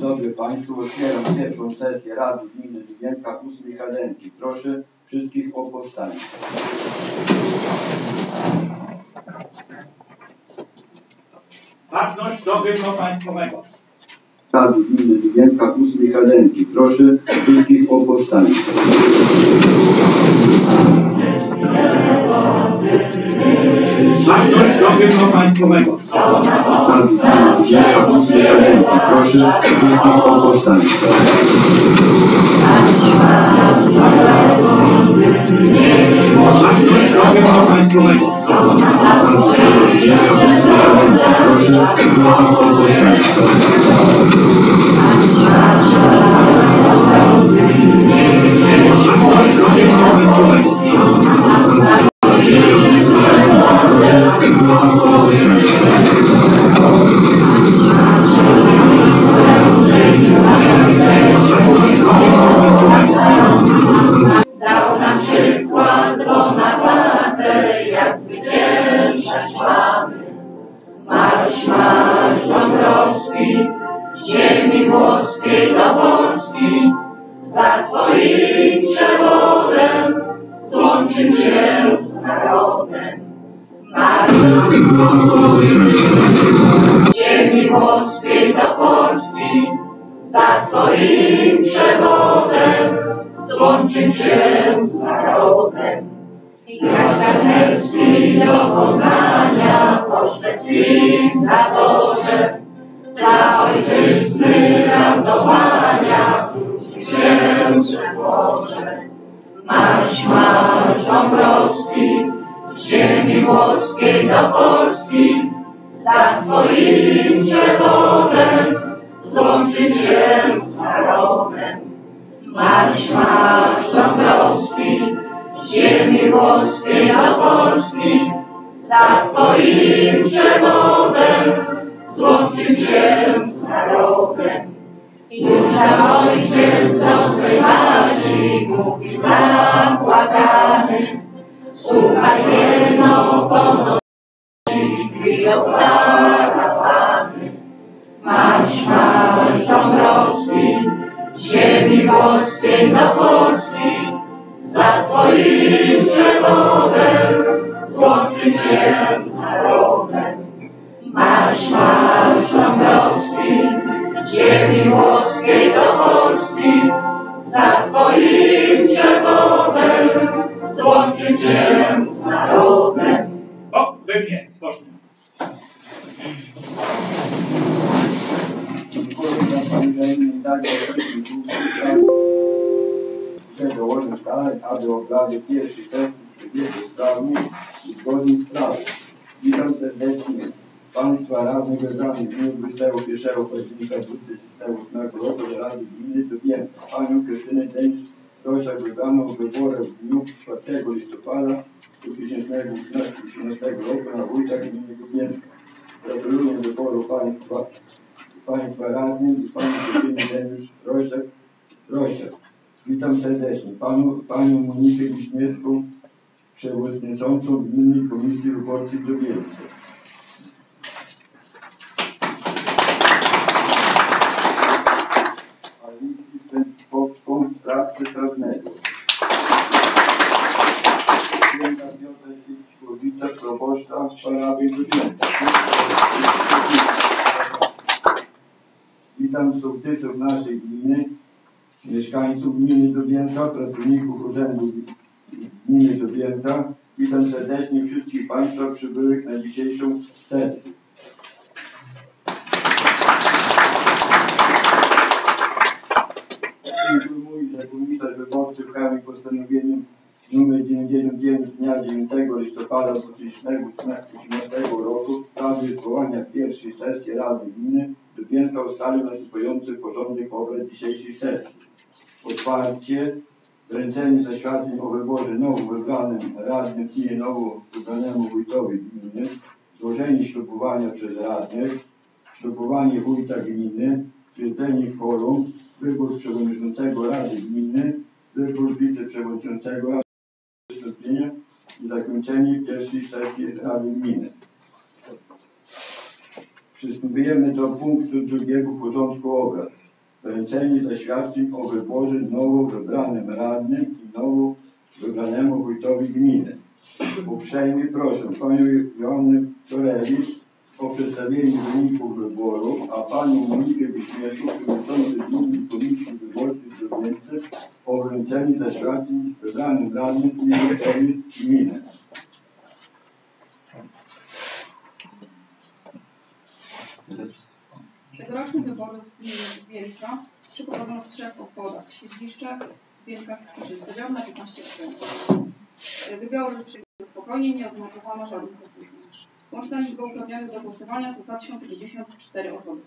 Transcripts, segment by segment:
dobry Państwu. Otwieram pierwszą sesję Rady Gminy Dubienka ósmej kadencji. Proszę wszystkich o powstanie. Baczność do hymnu państwowego. Rady Gminy Dubienka ósmej kadencji. Proszę wszystkich o powstanie. Baczność do hymnu państwowego. Proszę wszystkich o powstanie. Baczność do hymnu państwowego. Proszę wszystkich o powstanie. Ziemi włoskiej do Polski, za Twoim przewodem złączył się z narodem. Jak Czarnecki do Poznania po szwedzkim zaborze, dla ojczyzny ratowania się przez morze. Marsz, marsz Dąbrowski, ziemi włoskiej do Polski, za Twoim przewodem złączył się z narodem. Marsz, marsz Dąbrowski, z ziemi włoskiej do Polski, za Twoim przewodem złączył się z narodem. Już nam ojciec do swej mówi zapłakany, słuchaj jeno ponosi kryją tarapany. Marsz, marsz Dąbrowski, z ziemi włoskiej do Polski, za Twoim przewodem złączył się z narodem. Marsz, marsz Dąbrowski, z ziemi włoskiej do Polski, za Twoim przewodem złączył się obrady pierwszy test przebiegł sprawnie i zgodnie z prawem. Witam serdecznie Państwa radnych wybranych dniu 21 października 2008 roku do Rady Gminy Dubienka. Panią Krystynę Dęcz Prosiak wybraną w wyborach w dniu 4 listopada 2018 roku na wójta Gminy Dubienka. Gratuluję wyboru Państwa, Państwa radnych i Pani Krzystyny Dęcz Prosiak. Prosiak. Witam serdecznie panu, panią Monikę Wiśniewską, przewodniczącą Gminnej Komisji Wyborczej w Dubielce. Alicji Pęczkowską, radcę prawnego. Księga Piotra Sieczkowicza, proboszcza parafii Dubielca. Witam sołtysów naszej gminy, mieszkańców gminy Dubienka, pracowników Urzędu Gminy Dubienka. Witam serdecznie wszystkich Państwa przybyłych na dzisiejszą sesję. Informuję, że Komisarz Wyborczy postanowieniem nr 99 dnia 9 listopada 2018 roku w sprawie zwołania pierwszej sesji Rady Gminy Dubienka ustalił następujący porządek obrad dzisiejszej sesji. Otwarcie, wręczenie zaświadczeń o wyborze nowo wybranym radnym i nowo wybranemu wójtowi gminy, złożenie ślubowania przez radnych, ślubowanie wójta gminy, stwierdzenie kworum, wybór przewodniczącego Rady Gminy, wybór wiceprzewodniczącego Rady wystąpienia i zakończenie pierwszej sesji Rady Gminy. Przystępujemy do punktu drugiego porządku obrad. Wręczenie zaświadczeń o wyborze nowo wybranym radnym i nowo wybranemu wójtowi gminy. Uprzejmie proszę Panią Joannę Torewicz o przedstawienie wyników wyboru, a Panią Monikę Wiśniewską, przewodniczącą Gminy Komisji Wyborczej w Drobnicy o wręczenie zaświadczeń wybranym radnym i wójtowi gminy. Tegoroczne wybory w Wielka przeprowadzono w trzech obwodach. Siedliszcze, Wielka i Czystodział na 15 okręgów. Wybory spokojnie, nie odnotowano żadnych zakłóceń. Łączna liczba uprawnionych do głosowania to 2054 osoby.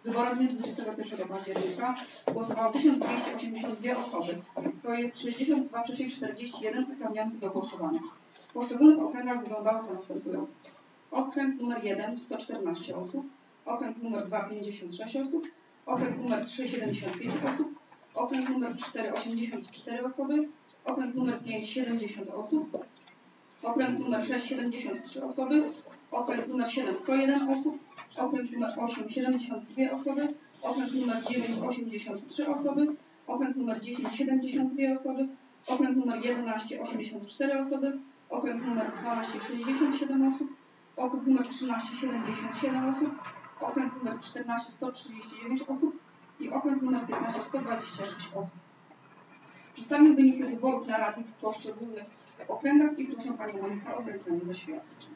W wyborach z dnia 21 października głosowało 1282 osoby. To jest 62,41 uprawnionych do głosowania. W poszczególnych okręgach wyglądało to następująco. Okręg numer 1 114 osób, okręg numer 2 56 osób, okręg numer 3 75 osób, okręg numer 4 84 osoby, okręg numer 5 70 osób, okręg numer 6 73 osoby, okręg numer 7 101 osób, okręg numer 8 72 osoby, okręg numer 9 83 osoby, okręg numer 10 72 osoby, okręg numer 11 84 osoby, okręg numer 12 67 osób, okręg numer 13 77 osób, okręg numer 14 139 osób i okręg numer 15 126 osób. Przedstawię wyniki wyborów na radnych w poszczególnych okręgach i proszę Panią Monikę o wręczenie zaświadczeń.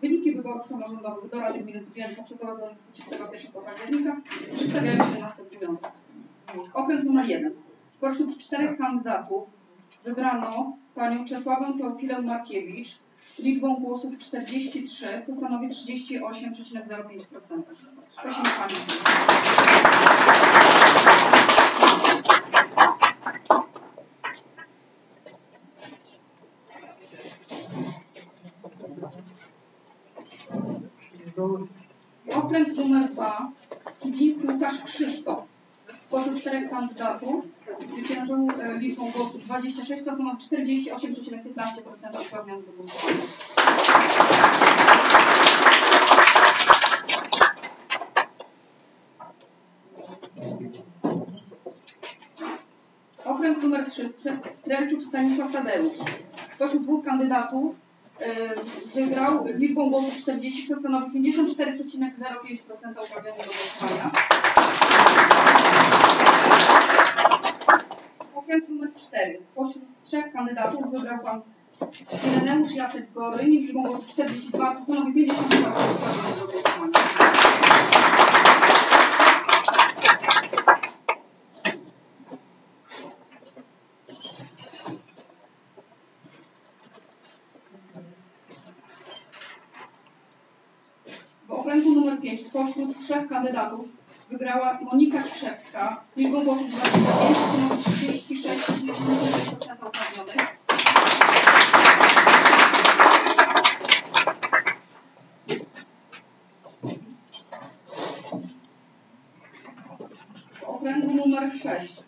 Wyniki wyborów samorządowych do Rady Gminy Wielka przeprowadzonych 21 października przedstawiają się następująco. Okręg numer 1. Spośród czterech kandydatów wybrano Panią Czesławę Teofilę Markiewicz liczbą głosów 43, co stanowi 38,05%. Prosimy Panią. Okręg numer 2. Skibiński Łukasz Krzysztof. Spośród czterech kandydatów zwyciężył e, liczbą głosów 26, co stanowi 48,15% uprawnionych do głosowania. Okręg numer 3. Strelczuk Stanisław Tadeusz. Spośród dwóch kandydatów e, wygrał liczbą głosów 40, co stanowi 54,05% uprawnionych do głosowania. Okręg numer 4. Spośród trzech kandydatów wybrał pan Ireneusz Jacek Goryń liczbą głosów 42, co stanowi 50% uprawnionych do głosowania. W okręgu numer 5 spośród trzech kandydatów wygrała Monika Ciszewska liczbą głosów 25, co stanowi 36,76% uprawnionych. W okręgu numer 6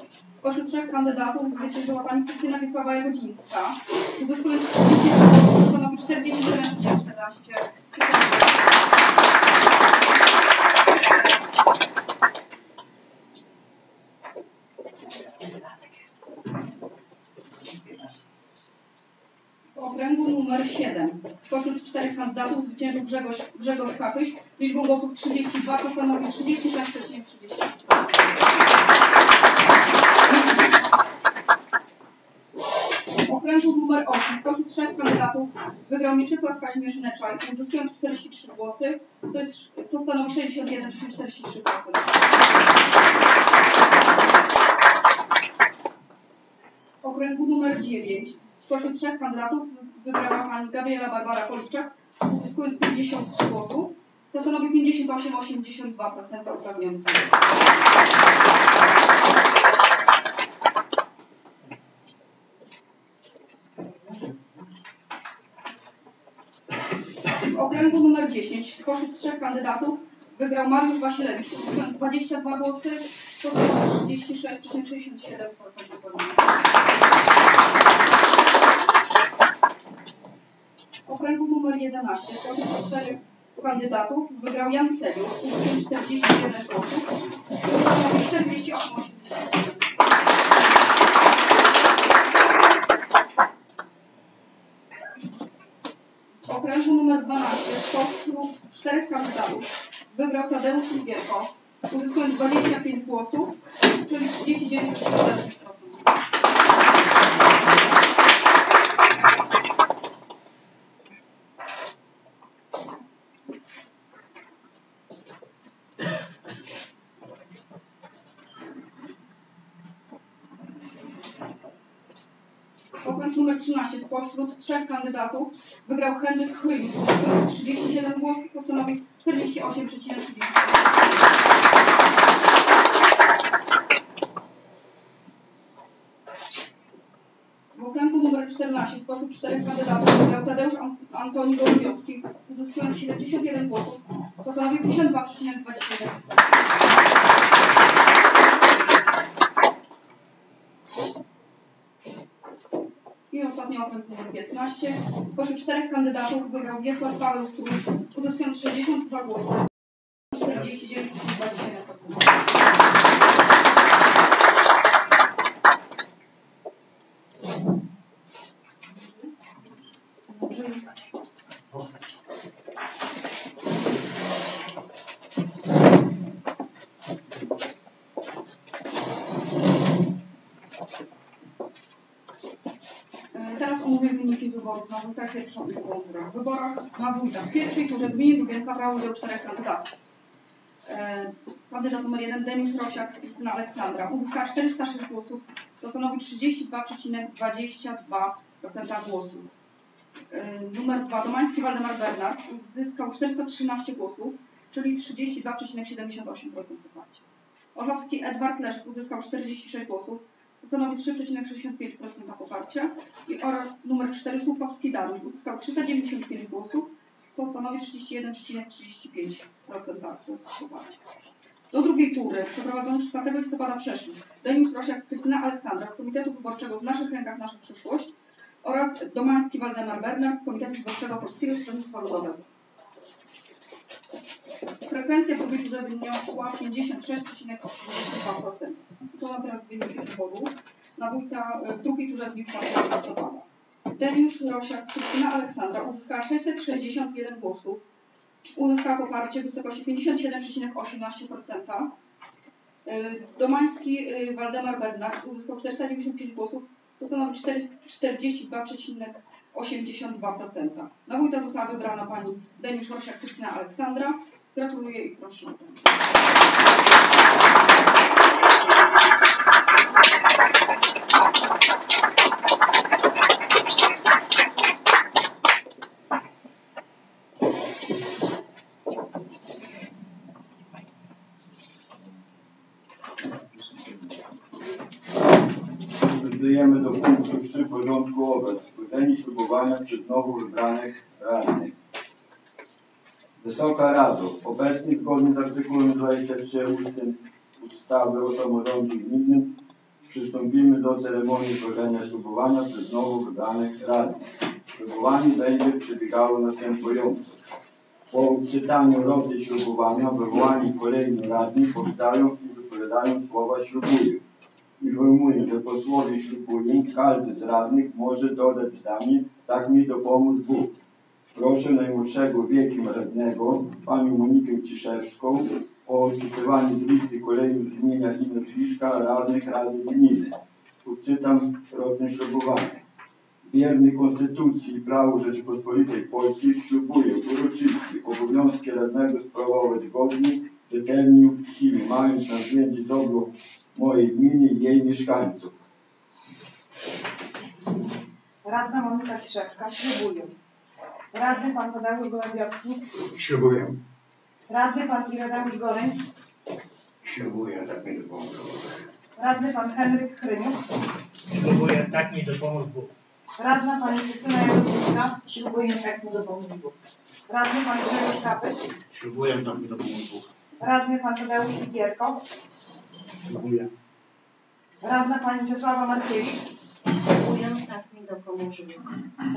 spośród trzech kandydatów zwyciężyła pani Krystyna Wiesława Jagodzińska, uzyskując 30 głosów, co stanowi 47,14%. W okręgu numer 7 spośród czterech kandydatów zwyciężył Grzegorz, Grzegorz Kapyś liczbą głosów 32, co stanowi 36,30%. W okręgu numer 8 spośród trzech kandydatów wygrał Mieczysław Kazimierz Neczaj, uzyskując 43 głosy, co, jest, co stanowi 61,43%. W okręgu numer 9 spośród trzech kandydatów wybrała pani Gabriela Barbara Policzak, uzyskując 50 głosów, co stanowi 58,82% uprawnionych. W okręgu numer 10 spośród trzech kandydatów wygrał Mariusz Wasilewicz, uzyskując 22 głosy, co stanowi 36,67% uprawnionych. okręgu numer 11 spośród czterech kandydatów. Wygrał Jan Sewiuk, 41 głosów, 48 okręgu numer 12 spośród czterech kandydatów. Wygrał Tadeusz Wierko, uzyskując 25 głosów, czyli 39 głosów. Spośród trzech kandydatów wygrał Henryk uzyskując 37 głosów, co stanowi 48,30%. W okręgu numer 14 spośród czterech kandydatów wygrał Tadeusz An- Antoni Gołębiowski, uzyskując 71 głosów, co stanowi 52,21%. I ostatni okręg numer 15. Spośród kandydatów wygrał Wiesław Paweł Stróż, uzyskując 62 głosy. 49,21%. Dobrze, nie patrzę. E, Teraz omówię wyniki wyborów na wójta. W wyborach na wójta w pierwszej turze gminy Dubienka brało udział czterech kandydatów. E, Kandydat numer jeden Deniusz Rosiak, Krystyna Aleksandra uzyskała 406 głosów, co stanowi 32,22% głosów. E, Numer dwa Domański Waldemar Bernard uzyskał 413 głosów, czyli 32,78% poparcia. Orlowski Edward Leszek uzyskał 46 głosów, stanowi 3,65% poparcia. I oraz numer 4 Słupowski Dariusz uzyskał 395 głosów, co stanowi 31,35% głosów poparcia. Do drugiej tury przeprowadzonej 4 listopada przeszli Deniusz Rosiak, Krystyna Aleksandra z Komitetu Wyborczego W Naszych Rękach Nasza Przyszłość oraz Domański Waldemar Bernard z Komitetu Wyborczego Polskiego Stronnictwa Ludowego. Frekwencja turze wyniosła 56,82%. To mam teraz wyniki wyborów. Na wójta e, w drugiej turze w dniu 4 listopada. Deniusz Rosiak, Krystyna Aleksandra uzyskała 661 głosów. Uzyskała poparcie w wysokości 57,18%. E, Domański e, Waldemar Bernard uzyskał 495 głosów, co stanowi 4 - 42,82%. Na wójta została wybrana pani Deniusz Rosiak, Krystyna Aleksandra. Gratuluję i proszę o do punktu 3 porządku obrad. Składanie ślubowania przez nowo wybranych. Wysoka Rado, obecnie zgodnie z artykułem 23 ustęp ustawy o samorządzie gminnym przystąpimy do ceremonii złożenia ślubowania przez nowo wybranych radnych. Ślubowanie będzie przebiegało następująco. Po czytaniu roty ślubowania wywołani kolejni radni powstają i wypowiadają słowa ślubuję. Informuję, że posłowie ślubują, każdy z radnych może dodać zdanie, tak mi dopomóż Bóg. Proszę najmłodszego wiekiem radnego, panią Monikę Ciszewską, o odczytywanie z listy kolejnych z imienia i nazwiska radnych Rady Gminy. Odczytam rodne ślubowanie. Wierny Konstytucji i prawu Rzeczypospolitej Polskiej ślubuję uroczyście obowiązki radnego sprawować godnie, rzetelnie i uczciwie, mając na względzie dobro mojej gminy i jej mieszkańców. Radna Monika Ciszewska, ślubuję. Radny pan Tadeusz Gołębiowski, Ślubuję. radny pan Ireneusz Goleń, Ślubuję, tak mi dopomóż Bóg. radny pan Henryk Chryniuk, Ślubuję, tak mi dopomóż Bóg. radna pani Krystyna Jagodzińska, ślubuję, tak mi dopomóż Bóg. Radny pan Grzegorz Kapyś, Ślubuję, tak mi dopomóż Bóg. radny pan Tadeusz Ligierko, Ślubuję. radna pani Czesława Markiewicz, Dziękuję, tak mi dopomóż Bóg.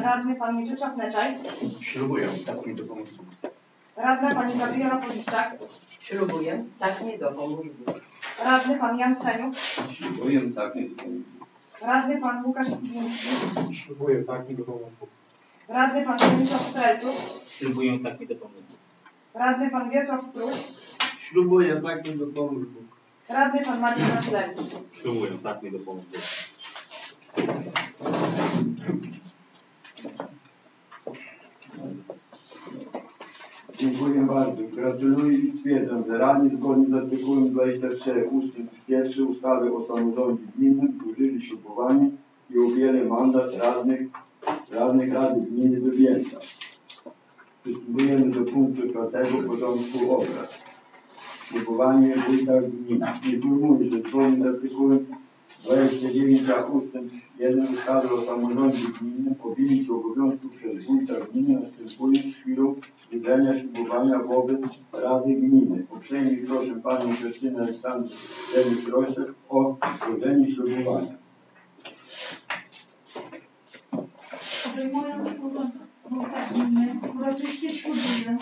radny pan Mieczysław Neczaj, Ślubuję, tak mi dopomóż Bóg. radna pani Gabriela Poliszczak, Ślubuję, tak mi dopomóż Bóg. radny pan Jan Seniuk, Ślubuję, tak mi dopomóż radny pan Łukasz Piwiński, Ślubuję, tak mi dopomóż Bóg. radny pan Przemysław Strelczuk, Ślubuję, tak mi dopomóż Bóg. Radny pan Wiesław Strój. Ślubuję, tak mi dopomóż Bóg. Radny pan Marcin Wasilewicz. Ślubuję, tak mi dopomóż Bóg. Bardzo. Gratuluję i stwierdzam, że radni zgodnie z artykułem 24 ust. 1 ustawy o samorządzie gminnym złożyli ślubowanie i objęli mandat radnych, radnych Rady Gminy Wybielca. Przystępujemy do punktu czwartego porządku obrad. Ślubowanie wójta gminy. Informuję, że zgodnie z artykułem 29 ust. 1 ustawy o samorządzie gminnym objęcie obowiązków przez wójta gminy następuje z chwilą wydania ślubowania wobec Rady Gminy. Uprzejmie proszę Panią Krystynę Aleksandrę o złożenie ślubowania. Obejmując urząd gminy, uroczyście ślubuję,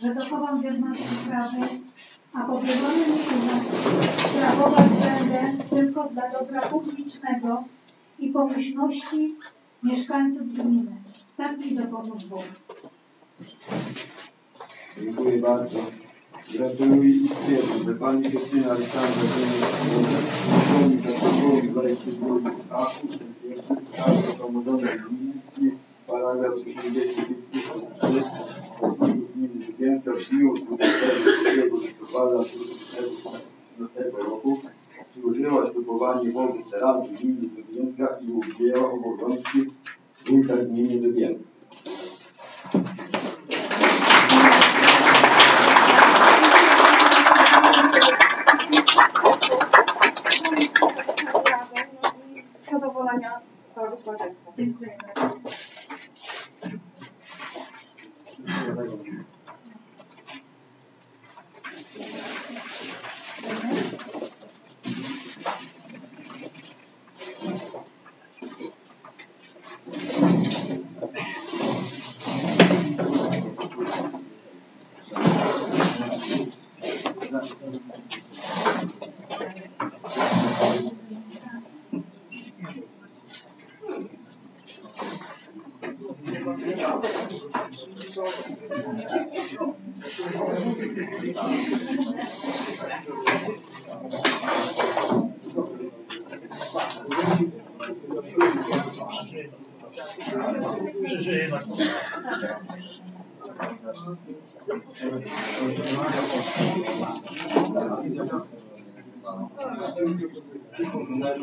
że dochowam wierności pracy, a powierzony mi sprawować będę tylko dla dobra publicznego i pomyślności mieszkańców gminy. Tak mi dopomóż Bóg. Dziękuję bardzo. Gratuluję i stwierdzam, że Pani Krystyna Aleksandra Denisz-Rosek zgodnie z artykułem 22 a ust. 1 ustawy samorządzie gminy paragraf 83 w dniu 23 listopada 2014 roku złożyła ślubowanie wobec Rady Gminy Wygiętka i objęła obowiązki wójta gminy Wygiętka. zadowolenia całego społeczeństwa. Dziękuję. Dziękujemy do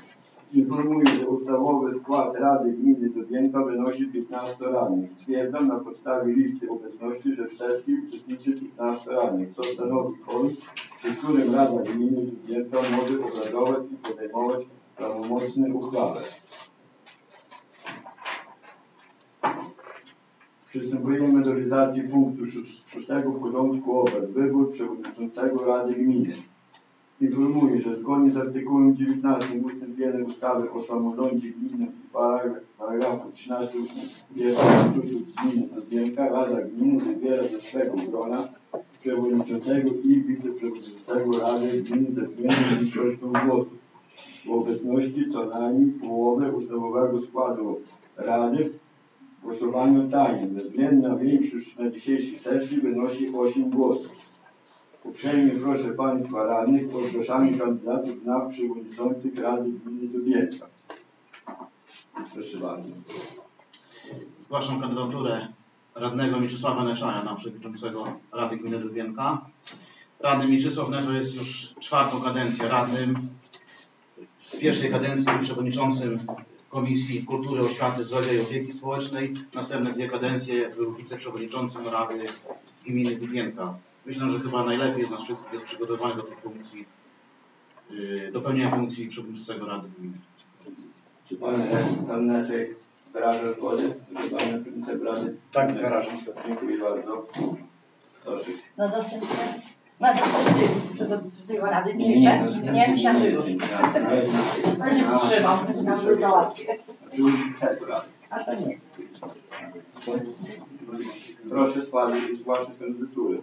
Informuję, że ustawowy skład Rady Gminy Dobięka wynosi 15 radnych. Stwierdzam na podstawie listy obecności, że w sesji uczestniczy 15 radnych, co stanowi kworum, przy którym Rada Gminy Dobięka może obradować i podejmować prawomocne uchwały. Przystępujemy do realizacji punktu szó- szóstego porządku obrad. Wybór przewodniczącego Rady Gminy. Informuję, że zgodnie z artykułem 19 ust. 1 ustawy o samorządzie gminnym i paragraf- paragrafu 13 ust. 1 Statutu Gminy Dobienka Rada Gminy wybiera ze swego grona przewodniczącego i wiceprzewodniczącego Rady Gminy ze względną większością głosów. W obecności co najmniej połowy ustawowego składu Rady w głosowaniu tajnym. Bezwzględna większość na dzisiejszej sesji wynosi 8 głosów. Uprzejmie proszę Państwa radnych o zgłaszanie kandydatów na przewodniczących Rady Gminy Dubielca. Proszę bardzo. Zgłaszam kandydaturę radnego Mieczysława Neczaja na przewodniczącego Rady Gminy Dubienka. Radny Mieczysław Neczo jest już czwartą kadencję radnym. W pierwszej kadencji był przewodniczącym Komisji Kultury, Oświaty, Zdrowia i Opieki Społecznej. Następne dwie kadencje był wiceprzewodniczącym Rady Gminy Dubienka. Myślę, że chyba najlepiej z nas wszystkich jest przygotowany do tej funkcji yy, dopełnienia funkcji przewodniczącego Rady Gminy. Czy pan, pan Neczek wyraża zgodę? Pan Rady? Tak, wyrażam. Dziękuję bardzo. Proszę. Na zastępcę, na zastępcę przewodniczącego Rady Miejskiej. Nie, myślałam, że już. Ale nie wstrzymam. Przewodniczącego Rady. A to nie. Proszę zgłaszać, zgłaszać kandydatury.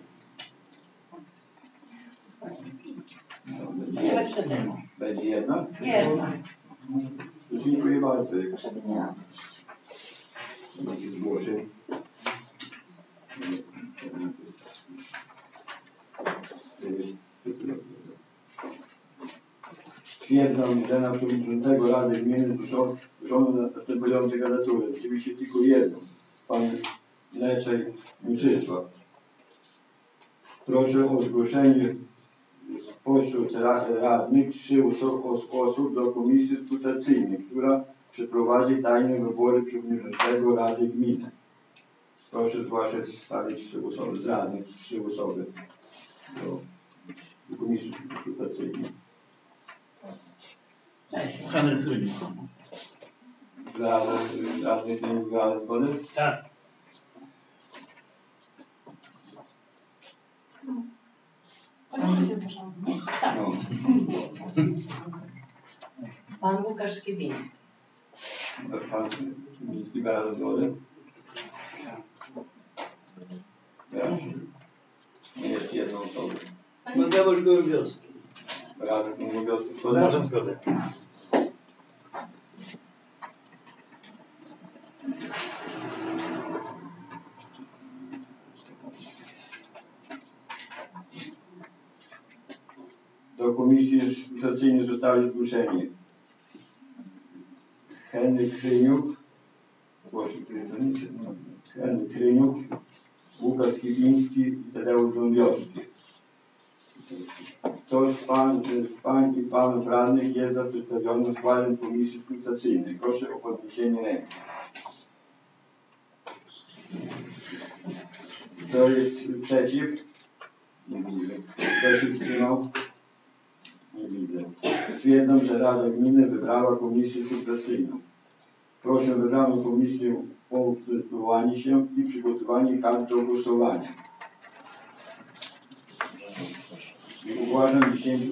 Nie lepsze temu. Będzie jedna? Jedna. Dziękuję bardzo. Nie miała. Zgłoszeń. Stwierdzam, że na przewodniczącego Rady Gminy zgłoszono następujące kandydatury. Oczywiście tylko jedną. Pan Leczej Mieczysław. Proszę o zgłoszenie spośród ra- radnych trzy osób do komisji skrutacyjnej, która przeprowadzi tajne wybory przewodniczącego Rady Gminy. Proszę zgłaszać w sali trzy osoby, z radnych trzy osoby do, do komisji skrutacyjnej. Henryk Rybik. Dla radnych Tak. No. Pan Łukasz Skibiński. Pan Miński wybrane zgody? Ja. Jeszcze jedną osobę. Mateusz Gołębiowski. Nie mówię o zgodę? Wyrażam zgodę. Do skrutacyjnej zostali zgłoszeni Henryk Kryniuk, Kryniuk, Henryk Kryniuk, Łukasz Kibiński i Tadeusz Dąbiowski. Kto z pań, z i panów radnych jest za przedstawionym składem komisji skrutacyjnej? Proszę o podniesienie ręki. Kto jest przeciw? Nie widzę. Kto się wstrzymał? Widzę. Stwierdzam, że Rada Gminy wybrała komisję sukcesyjną. Proszę wybraną komisję o ustosunkowanie się i przygotowanie kart do głosowania. I uważam 10